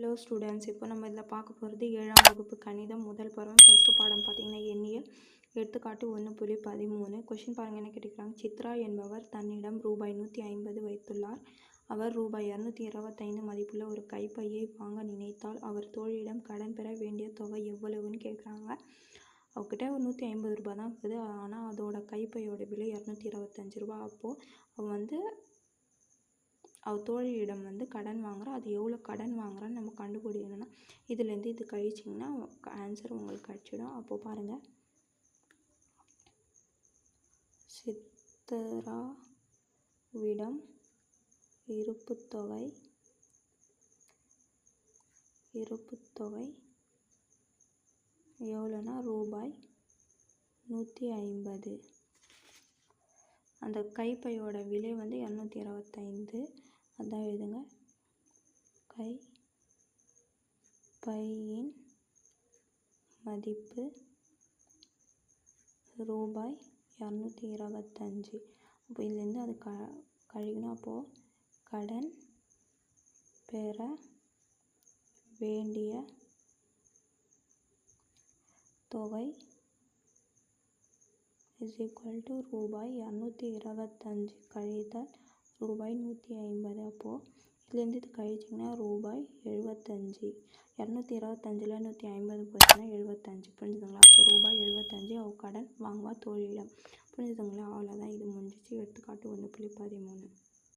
Hello students இப்போ நம்ம இதில் பார்க்க போகிறது ஏழாம் வகுப்பு கணிதம் முதல் பருவம். ஃபஸ்ட்டு பாடம் பார்த்தீங்கன்னா எண்ணியல். எடுத்துக்காட்டு ஒன்று புள்ளி பதிமூணு. கொஷின் பாருங்கள் என்ன கேட்டிருக்காங்க சித்ரா என்பவர் தன்னிடம் ரூபாய் நூற்றி ஐம்பது வைத்துள்ளார். அவர் ரூபாய் இரநூத்தி இருபத்தைந்து மதிப்புள்ள ஒரு கைப்பையை வாங்க நினைத்தால் அவர் தோழியிடம் கடன் பெற வேண்டிய தொகை எவ்வளவுன்னு கேட்குறாங்க. அவகிட்ட ஒரு நூற்றி ஐம்பது ரூபா தான் இருக்குது. ஆனால் அதோட கைப்பையோட விலை இரநூத்தி இருபத்தஞ்சி ரூபா. அப்போது அவன் வந்து அவள் தோழியிடம் வந்து கடன் வாங்குகிற அது எவ்வளோ கடன் வாங்குறான்னு நம்ம கண்டுபிடிக்கணும்னா இதுலேருந்து இது கழிச்சிங்கன்னா ஆன்சர் உங்களுக்கு கிடச்சிடும். அப்போது பாருங்கள் சித்தராவிடம் இருப்புத்தொகை இருப்புத்தொகை எவ்வளோனா ரூபாய் நூற்றி ஐம்பது. அந்த கைப்பையோட விலை வந்து இரநூத்தி இருபத்தைந்து அதான் எழுதுங்க. கை பையின் மதிப்பு ரூபாய் இரநூத்தி இருபத்தஞ்சி அப்போ இதுலேருந்து அது க கழிக்கணும். அப்போது கடன் பெற வேண்டிய தொகை இஸ் ஈக்குவல் டு ரூபாய் இரநூத்தி இருபத்தஞ்சி. கழித்தல் ரூபாய் நூற்றி ஐம்பது. அப்போது இதுலேருந்து இது கழிச்சிங்கன்னா ரூபாய் எழுபத்தஞ்சி. இரநூத்தி இருபத்தஞ்சில் நூற்றி ஐம்பது போச்சுன்னா எழுபத்தஞ்சி. புரிஞ்சுதுங்களா? அப்போ ரூபாய் எழுபத்தஞ்சி அவ கடன் வாங்குவா தோழியிடம். புரிஞ்சுதுங்களா? அவ்வளோதான் இது முடிஞ்சிச்சு. எடுத்துக்காட்டு ஒன்று புள்ளி பதிமூணு.